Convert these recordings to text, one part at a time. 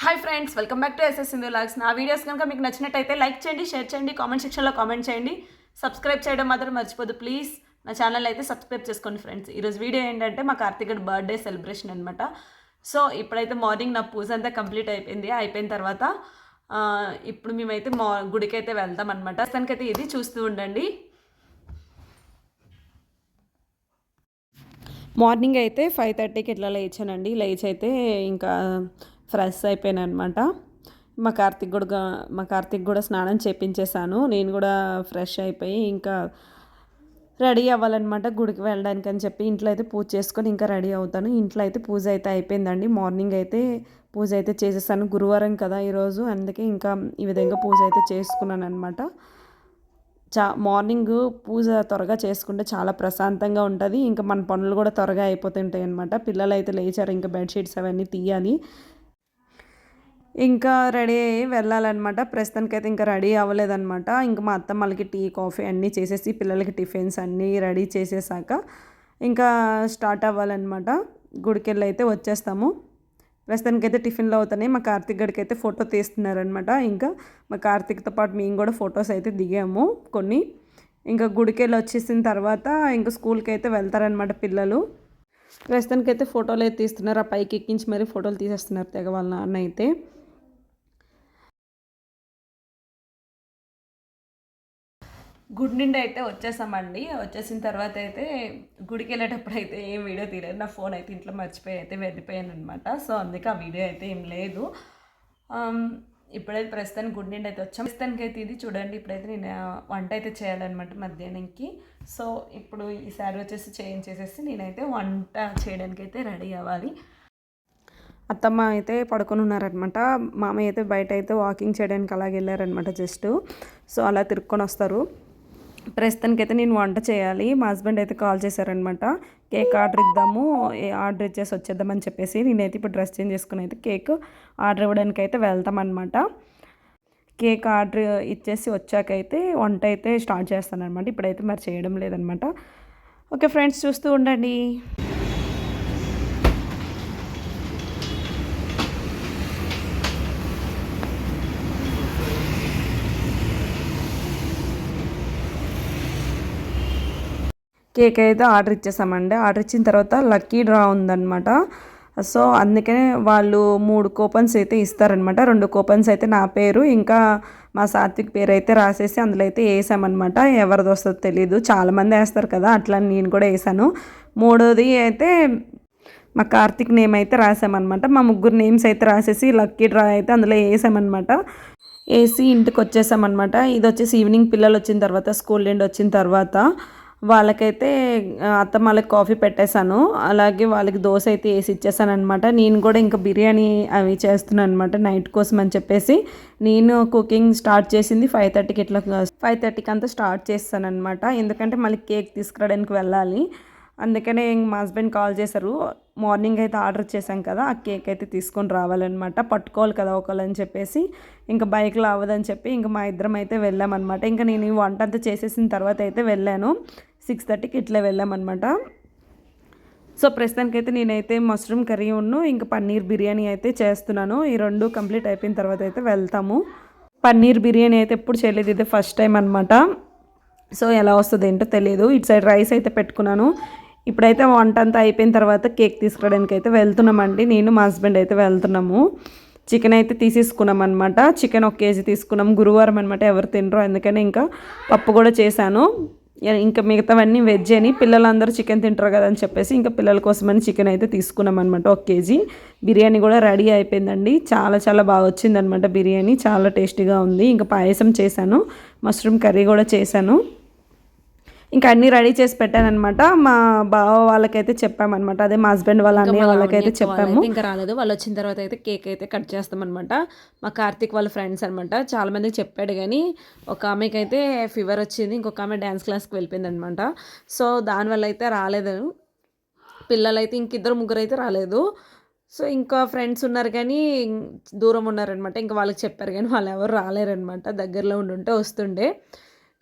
Hi friends welcome back to SS Sindhu vlogs నా videos కనుక మీకు నచ్చినట్టయితే లైక్ చేయండి షేర్ చేయండి కామెంట్ సెక్షన్లో కామెంట్ చేయండి. సబ్స్క్రైబ్ చేయడం మాత్రం మర్చిపోదు ప్లీజ్ నా ఛానల్ అయితే సబ్స్క్రైబ్ చేసుకోండి ఫ్రెండ్స్ ఈరోజు వీడియో ఏంటంటే మా కార్తీక్ బర్త్డే సెలబ్రేషన్ అనమాట సో ఇప్పుడైతే మార్నింగ్ నా పూజ అంతా కంప్లీట్ అయిపోయింది. అయిపోయిన తర్వాత ఇప్పుడు మేమైతే మా గుడికి అయితే వెళ్తాం అనమాట అయితే ఇది చూస్తూ ఉండండి. మార్నింగ్ అయితే ఫైవ్ థర్టీకి ఇట్లా లేచానండి. లేచి అయితే ఇంకా ఫ్రెష్ అయిపోయాను అనమాట మా కార్తిక్ కూడా మా కార్తిక్ కూడా స్నానం చేపించేశాను. నేను కూడా ఫ్రెష్ అయిపోయి ఇంకా రెడీ అవ్వాలన్నమాట గుడికి వెళ్ళడానికి అని చెప్పి. ఇంట్లో అయితే పూజ చేసుకొని ఇంకా రెడీ అవుతాను. ఇంట్లో అయితే పూజ అయితే అయిపోయిందండి. మార్నింగ్ అయితే పూజ అయితే చేసేసాను. గురువారం కదా ఈరోజు అందుకే ఇంకా ఈ విధంగా పూజ అయితే చేసుకున్నాను అనమాట చా మార్నింగ్ పూజ త్వరగా చేసుకుంటే చాలా ప్రశాంతంగా ఉంటుంది. ఇంకా మన పనులు కూడా త్వరగా అయిపోతుంటాయి అనమాట పిల్లలు అయితే లేచారు. ఇంకా బెడ్షీట్స్ అవన్నీ తీయాలి. ఇంకా రెడీ అయ్యి వెళ్ళాలన్నమాట. ప్రస్తుతానికైతే ఇంకా రెడీ అవ్వలేదన్నమాట. ఇంకా మా అత్త వాళ్ళకి టీ కాఫీ అన్నీ చేసేసి పిల్లలకి టిఫిన్స్ అన్నీ రెడీ చేసేసాక ఇంకా స్టార్ట్ అవ్వాలన్నమాట. గుడికి వెళ్ళి అయితే వచ్చేస్తాము. ప్రస్తుతానికైతే టిఫిన్లో అవుతున్నాయి. మా కార్తిక్ గడికి అయితే ఫోటో తీస్తున్నారనమాట ఇంకా మా కార్తిక్తో పాటు మేము కూడా ఫొటోస్ అయితే దిగాము కొన్ని. ఇంకా గుడికి వెళ్ళి వచ్చేసిన తర్వాత ఇంకా స్కూల్కి అయితే వెళ్తారనమాట పిల్లలు. ప్రస్తుతానికైతే ఫోటోలు అయితే తీస్తున్నారు. ఆ పైకి ఎక్కించి మరీ ఫోటోలు తీసేస్తున్నారు తెగ వాళ్ళ నాన్న అయితే. గుడి నుండి అయితే వచ్చేసామండి. వచ్చేసిన తర్వాత అయితే గుడికి వెళ్ళేటప్పుడు అయితే ఏం వీడియో తీయలేదు. నా ఫోన్ అయితే ఇంట్లో మర్చిపోయి అయితే వెళ్ళిపోయాను అనమాట సో అందుకే ఆ వీడియో అయితే ఏం లేదు. ఇప్పుడైతే ప్రస్తుతానికి గుడి నుండి అయితే వచ్చాం. ప్రస్తుతానికి అయితే ఇది చూడండి. ఇప్పుడైతే నేను వంట అయితే చేయాలన్నమాట మధ్యాహ్నంకి. సో ఇప్పుడు ఈ శారీ వచ్చేసి చేంజ్ చేసేసి నేనైతే వంట చేయడానికి అయితే రెడీ అవ్వాలి. అత్తమ్మ అయితే పడుకొని ఉన్నారనమాట మామయ్య అయితే బయట అయితే వాకింగ్ చేయడానికి అలాగే వెళ్ళారనమాట జస్ట్. సో అలా తిరుక్కొని వస్తారు. ప్రస్తుతానికి అయితే నేను వంట చేయాలి. మా హస్బెండ్ అయితే కాల్ చేశారనమాట కేక్ ఆర్డర్ ఇద్దాము ఆర్డర్ ఇచ్చేసి వచ్చేద్దామని చెప్పేసి నేనైతే ఇప్పుడు డ్రెస్ చేంజ్ చేసుకుని అయితే కేక్ ఆర్డర్ ఇవ్వడానికి అయితే వెళ్తామన్నమాట. కేక్ ఆర్డర్ ఇచ్చేసి వచ్చాకైతే వంట అయితే స్టార్ట్ చేస్తానమాట ఇప్పుడైతే మరి చేయడం లేదనమాట ఓకే ఫ్రెండ్స్ చూస్తూ ఉండండి. కేక్ అయితే ఆర్డర్ ఇచ్చేసామండి. ఆర్డర్ ఇచ్చిన తర్వాత లక్కీ డ్రా ఉందన్నమాట. సో అందుకనే వాళ్ళు మూడు కూపన్స్ అయితే ఇస్తారనమాట రెండు కూపన్స్ అయితే నా పేరు ఇంకా మా సాత్విక్ పేరు అయితే రాసేసి అందులో అయితే వేసామన్నమాట. ఎవరిది వస్తుందో తెలియదు చాలామంది వేస్తారు కదా అట్లా నేను కూడా వేసాను. మూడోది అయితే మా కార్తిక్ నేమ్ అయితే రాసామన్నమాట. మా ముగ్గురు నేమ్స్ అయితే రాసేసి లక్కీ డ్రా అయితే అందులో వేసామన్నమాట. వేసి ఇంటికి వచ్చేసామన్నమాట. ఇది వచ్చేసి ఈవినింగ్ పిల్లలు వచ్చిన తర్వాత స్కూల్ నుండి వచ్చిన తర్వాత. వాళ్ళకైతే అత్తమ్మ వాళ్ళకి కాఫీ పెట్టేశాను. అలాగే వాళ్ళకి దోశ అయితే వేసి ఇచ్చేసాను అనమాట నేను కూడా ఇంకా బిర్యానీ అవి చేస్తున్నాను అనమాట నైట్ కోసం అని చెప్పేసి. నేను కుకింగ్ స్టార్ట్ చేసింది ఫైవ్ థర్టీకి ఇట్లా ఫైవ్ థర్టీకి అంతా స్టార్ట్ చేస్తాను అనమాట ఎందుకంటే మళ్ళీ కేక్ తీసుకురావడానికి వెళ్ళాలి. అందుకనే మా హస్బెండ్ కాల్ చేశారు. మార్నింగ్ అయితే ఆర్డర్ చేశాం కదా ఆ కేక్ అయితే తీసుకొని రావాలన్నమాట. పట్టుకోవాలి కదా ఒకళ్ళని చెప్పేసి ఇంకా బైక్లో అవ్వదని చెప్పి ఇంకా మా ఇద్దరం అయితే వెళ్ళామన్నమాట. ఇంకా నేను ఈ వంట అంతా చేసేసిన తర్వాత అయితే వెళ్ళాను. సిక్స్ థర్టీకి ఇట్లా వెళ్ళామన్నమాట. సో ప్రస్తుతానికైతే నేనైతే మష్రూమ్ కర్రీ ఉన్ను ఇంకా పన్నీర్ బిర్యానీ అయితే చేస్తున్నాను. ఈ రెండు కంప్లీట్ అయిపోయిన తర్వాత అయితే వెళ్తాము. పన్నీర్ బిర్యానీ అయితే ఎప్పుడు చేయలేదు ఇది ఫస్ట్ టైం అనమాట సో ఎలా వస్తుంది ఏంటో తెలియదు ఇటు సైడ్ రైస్ అయితే పెట్టుకున్నాను. ఇప్పుడైతే వంట అంతా అయిపోయిన తర్వాత కేక్ తీసుకురావడానికి అయితే వెళ్తున్నామండి. నేను మా హస్బెండ్ అయితే వెళ్తున్నాము. చికెన్ అయితే తీసేసుకున్నాం అనమాట చికెన్ ఒక కేజీ తీసుకున్నాం. గురువారం అనమాట ఎవరు తినరు. అందుకని ఇంకా పప్పు కూడా చేశాను. ఇంకా మిగతావన్నీ వెజ్ అని పిల్లలందరూ చికెన్ తింటారు కదా అని చెప్పేసి ఇంకా పిల్లల కోసమని చికెన్ అయితే తీసుకున్నాం అనమాట ఒక కేజీ. బిర్యానీ కూడా రెడీ అయిపోయిందండి. చాలా చాలా బాగా వచ్చిందనమాట బిర్యానీ. చాలా టేస్టీగా ఉంది. ఇంకా పాయసం చేశాను. మష్రూమ్ కర్రీ కూడా చేశాను. ఇంకా అన్నీ రెడీ చేసి పెట్టానమాట మా బావ వాళ్ళకైతే చెప్పామన్నమాట. అదే మా హస్బెండ్ వాళ్ళ అన్నయ్య వాళ్ళకైతే చెప్పాము. ఇంకా రాలేదు. వాళ్ళు వచ్చిన తర్వాత అయితే కేక్ అయితే కట్ చేస్తామన్నమాట. మా కార్తిక్ వాళ్ళ ఫ్రెండ్స్ అనమాట చాలా మందికి చెప్పాడు కానీ ఒక ఆమెకి అయితే ఫీవర్ వచ్చింది. ఇంకొక ఆమె డ్యాన్స్ క్లాస్కి వెళ్ళిపోయింది అనమాట సో దానివల్ల అయితే రాలేదు. పిల్లలు అయితే ఇంకిద్దరు ముగ్గురు అయితే రాలేదు. సో ఇంకా ఫ్రెండ్స్ ఉన్నారు కానీ దూరం ఉన్నారనమాట ఇంకా వాళ్ళకి చెప్పారు కానీ వాళ్ళు ఎవరు రాలేరనమాట దగ్గరలో ఉండుంటే వస్తుండే.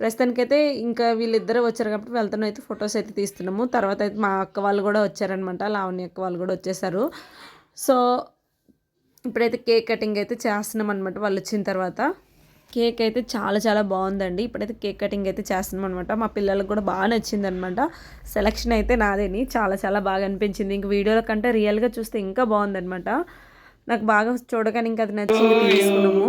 ప్రస్తుతానికైతే ఇంకా వీళ్ళిద్దరు వచ్చారు కాబట్టి వెళ్తాను అయితే ఫొటోస్ అయితే తీస్తున్నాము. తర్వాత అయితే మా అక్క వాళ్ళు కూడా వచ్చారనమాట లావణ్య అక్క వాళ్ళు కూడా వచ్చేసారు. సో ఇప్పుడైతే కేక్ కటింగ్ అయితే చేస్తున్నాం అనమాట వాళ్ళు వచ్చిన తర్వాత. కేక్ అయితే చాలా చాలా బాగుందండి. ఇప్పుడైతే కేక్ కటింగ్ అయితే చేస్తున్నాం అనమాట మా పిల్లలకు కూడా బాగా నచ్చింది అనమాట సెలక్షన్ అయితే నాదేని. చాలా చాలా బాగా అనిపించింది. ఇంక వీడియోల కంటే రియల్గా చూస్తే ఇంకా బాగుందనమాట నాకు బాగా చూడగానే ఇంకా అది నచ్చింది తీసుకున్నాము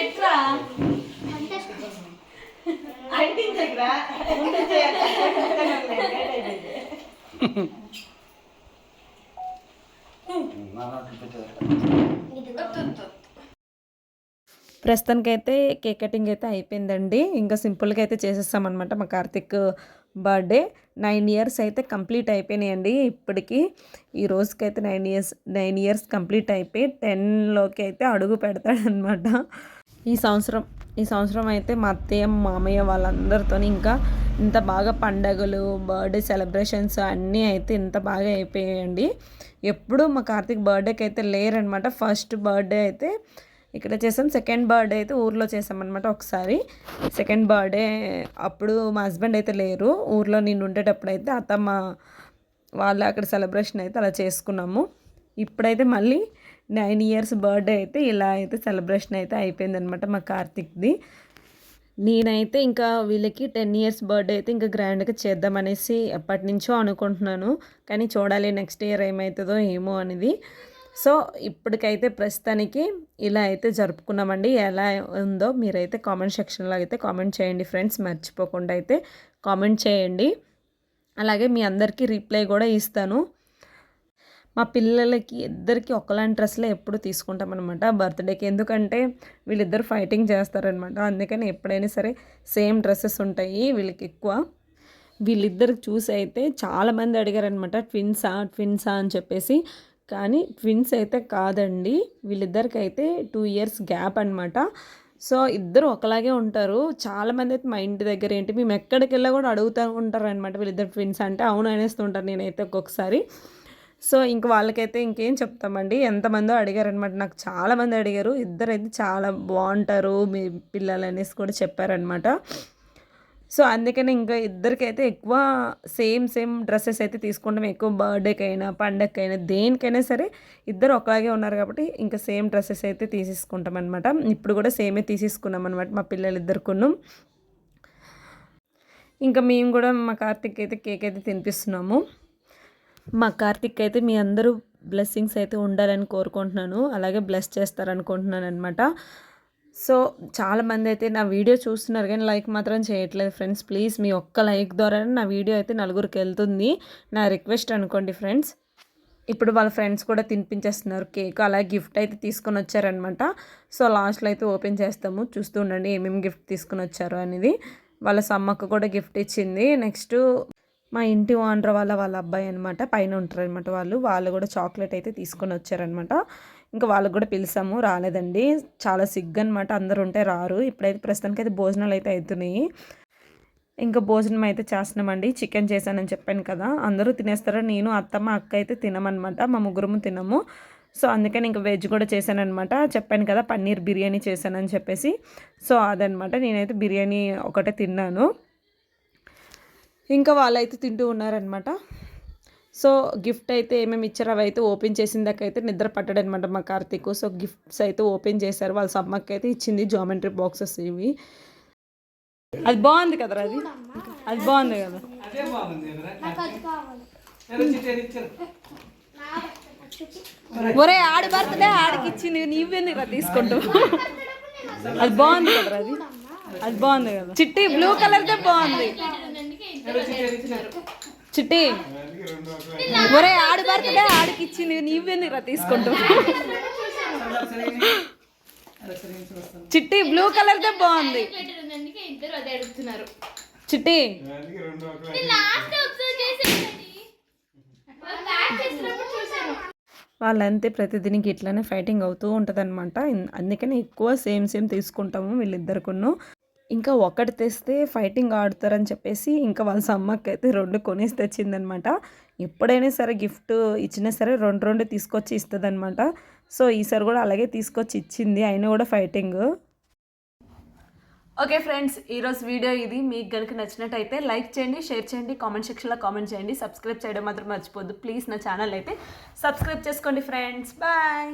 పెట్టరా ప్రస్తుతానికైతే కేక్ కటింగ్ అయితే అయిపోయిందండి. ఇంకా సింపుల్గా అయితే చేసేస్తామన్నమాట మా కార్తిక్ బర్త్డే. నైన్ ఇయర్స్ అయితే కంప్లీట్ అయిపోయినాయండి ఇప్పటికి. ఈ రోజుకైతే nine years nine years complete అయిపోయి టెన్లోకి అయితే అడుగు పెడతాడనమాట ఈ సంవత్సరం ఈ సంవత్సరం అయితే మా అత్తయ్య మామయ్య వాళ్ళందరితో ఇంకా ఇంత బాగా పండగలు బర్త్డే సెలబ్రేషన్స్ అన్నీ అయితే ఇంత బాగా అయిపోయాయండి. ఎప్పుడు మా కార్తీక్ బర్త్డేకి అయితే లేరనమాట. ఫస్ట్ బర్త్డే అయితే ఇక్కడ చేసాం. సెకండ్ బర్త్డే అయితే ఊర్లో చేసామన్నమాట ఒకసారి. సెకండ్ బర్త్డే అప్పుడు మా హస్బెండ్ అయితే లేరు. ఊర్లో నేను ఉండేటప్పుడు అయితే అత్తమ్మ వాళ్ళు అక్కడ సెలబ్రేషన్ అయితే అలా చేసుకున్నాము. ఇప్పుడైతే మళ్ళీ నైన్ ఇయర్స్ బర్త్డే అయితే ఇలా అయితే సెలబ్రేషన్ అయితే అయిపోయిందనమాట మా కార్తిక్ది. నేనైతే ఇంకా వీళ్ళకి టెన్ ఇయర్స్ బర్త్డే అయితే ఇంకా గ్రాండ్గా చేద్దామనేసి ఎప్పటి నుంచో అనుకుంటున్నాను. కానీ చూడాలి నెక్స్ట్ ఇయర్ ఏమవుతుందో ఏమో అనేది. సో ఇప్పటికైతే ప్రస్తుతానికి ఇలా అయితే జరుపుకున్నామండి. ఎలా ఉందో మీరైతే కామెంట్ సెక్షన్లో అయితే కామెంట్ చేయండి ఫ్రెండ్స్. మర్చిపోకుండా అయితే కామెంట్ చేయండి. అలాగే మీ అందరికీ రిప్లై కూడా ఇస్తాను. మా పిల్లలకి ఇద్దరికి ఒకలాంటి డ్రెస్లే ఎప్పుడు తీసుకుంటాం అనమాట బర్త్డేకి ఎందుకంటే వీళ్ళిద్దరు ఫైటింగ్ చేస్తారనమాట అందుకని ఎప్పుడైనా సరే సేమ్ డ్రెస్సెస్ ఉంటాయి వీళ్ళకి ఎక్కువ. వీళ్ళిద్దరికి చూసి అయితే చాలామంది అడిగారనమాట ట్విన్సా ట్విన్సా అని చెప్పేసి. కానీ ట్విన్స్ అయితే కాదండి. వీళ్ళిద్దరికి అయితే టూ ఇయర్స్ గ్యాప్ అనమాట సో ఇద్దరు ఒకలాగే ఉంటారు. చాలామంది అయితే మా ఇంటి దగ్గర ఏంటి మేము ఎక్కడికి వెళ్ళా కూడా అడుగుతూ ఉంటారు అనమాట వీళ్ళిద్దరు ట్విన్స్ అంటే. అవును అనేస్తుంటారు నేనైతే ఒక్కొక్కసారి. సో ఇంక వాళ్ళకైతే ఇంకేం చెప్తామండి? ఎంతమందో అడిగారనమాట నాకు చాలామంది అడిగారు. ఇద్దరు అయితే చాలా బాగుంటారు మీ పిల్లలు అనేసి కూడా చెప్పారనమాట సో అందుకనే ఇంకా ఇద్దరికైతే ఎక్కువ సేమ్ సేమ్ డ్రెస్సెస్ అయితే తీసుకుంటాం ఎక్కువ బర్త్డేకైనా పండగకైనా దేనికైనా సరే ఇద్దరు ఒకలాగే ఉన్నారు కాబట్టి ఇంకా సేమ్ డ్రెస్సెస్ అయితే తీసేసుకుంటాం అనమాట ఇప్పుడు కూడా సేమే తీసేసుకున్నాం అనమాట మా పిల్లలు ఇద్దరుకున్నాం ఇంకా మేము కూడా మా కార్తిక్ అయితే కేక్ అయితే తినిపిస్తున్నాము. మా కార్తిక్ అయితే మీ అందరూ బ్లెస్సింగ్స్ అయితే ఉండాలని కోరుకుంటున్నాను. అలాగే బ్లెస్ చేస్తారనుకుంటున్నాను అనమాట సో చాలామంది అయితే నా వీడియో చూస్తున్నారు కానీ లైక్ మాత్రం చేయట్లేదు ఫ్రెండ్స్ ప్లీజ్ మీ ఒక్క లైక్ ద్వారా నా వీడియో అయితే నలుగురికి వెళ్తుంది. నా రిక్వెస్ట్ అనుకోండి ఫ్రెండ్స్ ఇప్పుడు వాళ్ళ ఫ్రెండ్స్ కూడా తినిపించేస్తున్నారు కేక్ అలా గిఫ్ట్ అయితే తీసుకొని వచ్చారనమాట సో లాస్ట్లో అయితే ఓపెన్ చేస్తాము. చూస్తూ ఉండండి ఏమేమి గిఫ్ట్ తీసుకొని వచ్చారు అనేది. వాళ్ళ సమ్మక్క కూడా గిఫ్ట్ ఇచ్చింది. నెక్స్ట్ మా ఇంటి ఓనర్ వాళ్ళ వాళ్ళ అబ్బాయి అనమాట పైన ఉంటారు అనమాట వాళ్ళు. వాళ్ళు కూడా చాక్లెట్ అయితే తీసుకొని వచ్చారనమాట ఇంకా వాళ్ళకు కూడా పిలిచాము రాలేదండి. చాలా సిగ్గు అనమాట అందరు ఉంటే రారు. ఇప్పుడైతే ప్రస్తుతానికి అయితే భోజనాలు అయితే అవుతున్నాయి ఇంకా భోజనం అయితే చేస్తున్నామండి. చికెన్ చేశానని చెప్పాను కదా అందరూ తినేస్తారా నేను అత్తమ్మ అక్క అయితే తినమనమాట మా ముగ్గురము తినము. సో అందుకని ఇంకా వెజ్ కూడా చేశానమాట చెప్పాను కదా పన్నీర్ బిర్యానీ చేశానని చెప్పేసి. సో అదనమాట నేనైతే బిర్యానీ ఒకటే తిన్నాను. ఇంకా వాళ్ళైతే తింటూ ఉన్నారనమాట సో గిఫ్ట్ అయితే ఏమేమి ఇచ్చారో అవి అయితే ఓపెన్ చేసిన దాకా అయితే నిద్ర పట్టడనమాట మా కార్తీక్. సో గిఫ్ట్స్ అయితే ఓపెన్ చేశారు. వాళ్ళ సమ్మక్క అయితే ఇచ్చింది జామెంట్రీ బాక్సెస్ ఇవి. అది బాగుంది కదరా అది? అది బాగుంది కదా? ఒరే ఆడి బర్త్డే ఆడికి ఇచ్చింది. నీవెందుకు తీసుకుంటూ అది బాగుంది కదరా అది? అది బాగుంది కదా? చిట్టి బ్లూ కలర్దే బాగుంది. చిట్టి. ఒరే ఆడు బర్త్డే ఆడికి ఇచ్చింది నీవే నీ తీసుకుంటావు. చిట్టి బ్లూ కలర్ దే బాగుంది. చిట్టి. వాళ్ళంతే ప్రతిదినికి ఇట్లానే ఫైటింగ్ అవుతూ ఉంటుంది అనమాట అందుకని ఎక్కువ సేమ్ సేమ్ తీసుకుంటాము వీళ్ళిద్దరికును ఇంకా ఒకటి తెస్తే ఫైటింగ్ ఆడుతారని చెప్పేసి ఇంకా వాళ్ళ సమ్మకి అయితే రెండు కొనేసి తెచ్చిందనమాట. ఎప్పుడైనా సరే గిఫ్ట్ ఇచ్చినా సరే రెండు రెండు తీసుకొచ్చి ఇస్తుందనమాట. సో ఈసారి కూడా అలాగే తీసుకొచ్చి ఇచ్చింది. అయినా కూడా ఫైటింగ్. ఓకే ఫ్రెండ్స్ ఈరోజు వీడియో ఇది. మీకు కనుక నచ్చినట్టయితే లైక్ చేయండి షేర్ చేయండి కామెంట్ సెక్షన్లో కామెంట్ చేయండి. సబ్స్క్రైబ్ చేయడం మాత్రం మర్చిపోద్దు ప్లీజ్ నా ఛానల్ అయితే సబ్స్క్రైబ్ చేసుకోండి ఫ్రెండ్స్. బాయ్!